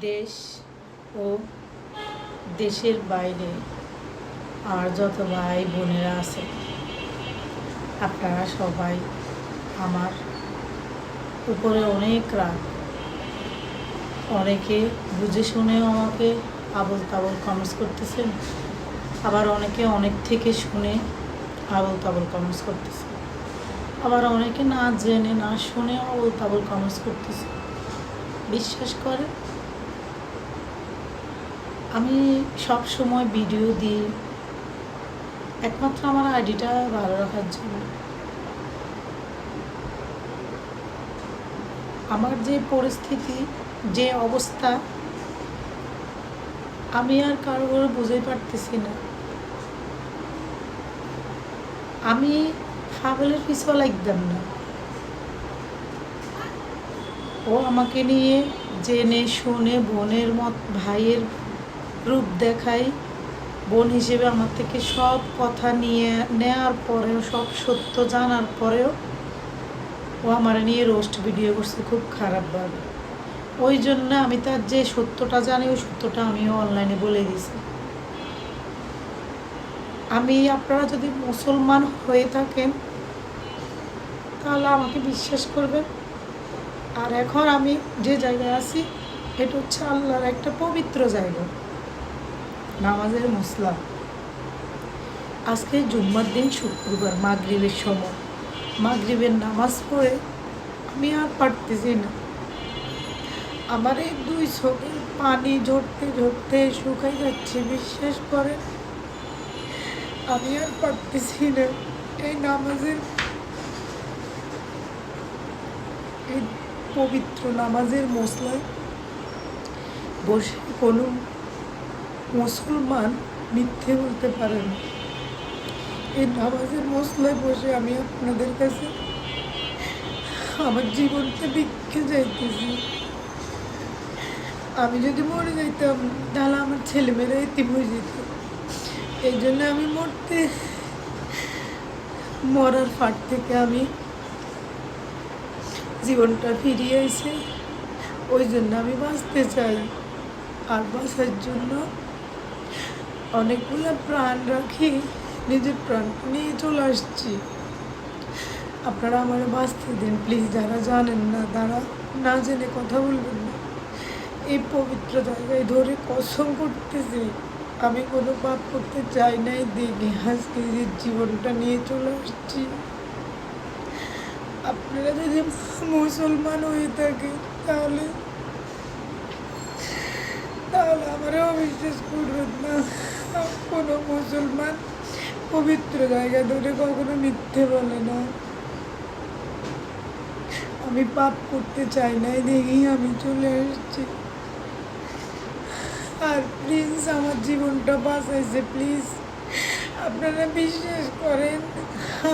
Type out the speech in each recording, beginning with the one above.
দেশ ও দেশের বাইরে আর যত ভাই বোনেরা আছে, আপনারা সবাই আমার উপরে অনেক রাগ। অনেকে বুঝে শুনেও আমাকে আবল তাবল কমেন্টস করতেছেন, আবার অনেকে অনেক থেকে শুনে আবল তাবল কমেন্টস করতেছে আবার অনেকে না জেনে, না শুনে আবল তাবল কমেন্টস করতেছে বিশ্বাস করে আমি সব সময় ভিডিও দিই। একমাত্র আমার আইডিটা ভালো রাখার জন্য। আমার যে পরিস্থিতি, যে অবস্থা, আমি আর কারও বুঝতে পারতেছি না। আমি ফাগলের পিছু লাগতাম না। ও আমাকে নিয়ে জেনে শুনে বোনের মত, ভাইয়ের রূপ দেখায় বোন হিসেবে আমার থেকে সব কথা নিয়ে নেওয়ার পরেও, সব সত্য জানার পরেও ও আমার নিয়ে রোস্ট ভিডিও করছে খুব খারাপভাবে। ওই জন্য আমি তার যে সত্যটা জানি, ওই সত্যটা আমিও অনলাইনে বলে দিছি। আমি, আপনারা যদি মুসলমান হয়ে থাকেন, তাহলে আমাকে বিশ্বাস করবেন। আর এখন আমি যে জায়গায় আছি, এটা হচ্ছে আল্লাহর একটা পবিত্র জায়গা। নামাজের মশলা আজকে জুম্মার দিন শুক্রবার, মাগরিবের সময়। মাগরিবের নামাজ পড়ে আমি আর পারতেছি না। আমার এই দুই চোখের পানি ঝরতে ঝরতে শুকাই যাচ্ছে, বিশ্বাস করে আমি আর পারতেছি না এই নামাজের, এই পবিত্র নামাজের মশলায় বসে কোনো মুসলমান মিথ্যে বলতে পারে না। এই নামাজের মশলায় বসে আমি আপনাদের কাছে আমার জীবনটা বিক্ষে যাইতেছি আমি যদি মরে যাইতাম, তাহলে আমার ছেলেমেয়েরা এতিম হয়ে যেত। এই জন্য আমি মরতে, মরার ফাট থেকে আমি জীবনটা ফিরিয়ে এসে ওই জন্য আমি বাঁচতে চাই। আর বাঁচার জন্য অনেকগুলো প্রাণ রাখি, নিজের প্রাণ নিয়ে চলে আসছি। আপনারা আমার বাঁচতে দিন প্লিজ যারা জানেন না, তারা না জেনে কথা বলবেন না। এই পবিত্র জায়গায় ধরে কসম করতেছি, আমি কোনো পাপ করতে চাই নাই দেখে আজকে নিজের জীবনটা নিয়ে চলে আসছি। আপনারা যদি মুসলমান হয়ে থাকে তাহলে তাহলে আমারও অবিশ্বাস করবেন না কোনো মুসলমান পবিত্র জায়গা ধরে কখনো মিথ্যে বলে না। আমি পাপ করতে চাই নাই দেখেই আমি চলে এসেছি। আর প্লিজ আমার জীবনটা বাঁচাইছে প্লিজ আপনারা বিশ্বাস করেন,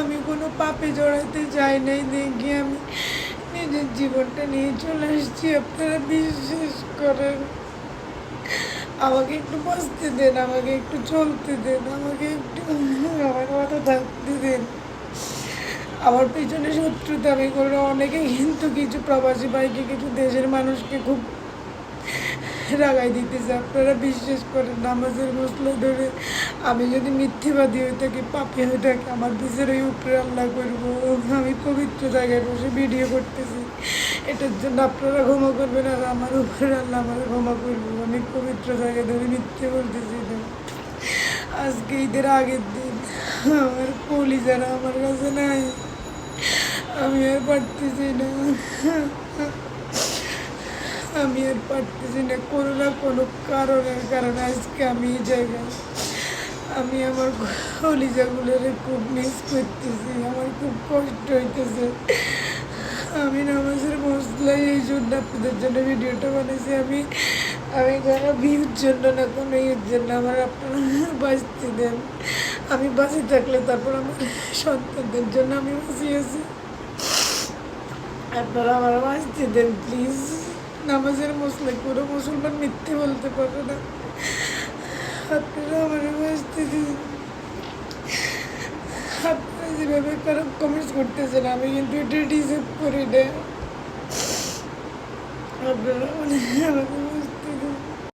আমি কোনো পাপে জড়াইতে চাই নাই দেখি আমি নিজের জীবনটা নিয়ে চলে এসেছি, আপনারা বিশ্বাস করেন। আমাকে একটু বসতে দেন, আমাকে একটু চলতে দেন, আমাকে একটু আমার কথা থাকতে দেন। আমার পিছনে শত্রুতে, আমি করে অনেকে কিন্তু কিছু প্রবাসী ভাইকে, কিছু দেশের মানুষকে খুব রাগাই দিতেছে। আপনারা বিশ্বাস করেন, নামাজের মশলা ধরে আমি যদি মিথ্যেবাদী হয়ে থাকি, পাপি হয়ে থাকি, আমার বিচার ওই উপরে আল্লাহ করব। আমি পবিত্র জায়গায় বসে ভিডিও করতেছি। এটার জন্য আপনারা ক্ষমা করবেন আর আমার উপরে আল্লাহ আমার ক্ষমা করব। আমি পবিত্র জায়গায় ধরে মিথ্যে বলতেছি আজকে ঈদের আগের দিন আমার পলি যারা আমার কাছে নাই, আমি আর পারতেছি না। আমি আর পারতেছি না কোনো না কোনো কারণের কারণে আজকে আমি এই জায়গায়। আমি আমার কলিজাগুলোরে খুব মিস করতেছি, আমার খুব কষ্ট হইতেছে। আমি নামাজের মশলাই এই জন্য আপনাদের জন্য ভিডিওটা বানিয়েছি আমি আমি কোনো ভিউর জন্য না, কোনো ইয়ের জন্য, আমার আপনারা বাঁচতে দেন। আমি বাঁচে থাকলে তারপর আমার সন্তানদের জন্য আমি বাঁচিয়েছি আপনারা আমার বাঁচতে দেন প্লিজ নামাজের মশলা কোনো মুসলমান মিথ্যে বলতে পারে না। আপনারা আমার বাঁচতে দিন আপনারা যেভাবে খারাপ কমেন্টস করতেছেন, আমি কিন্তু এটা ডিজার্ভ করি না। আপনারা মানে আমাকে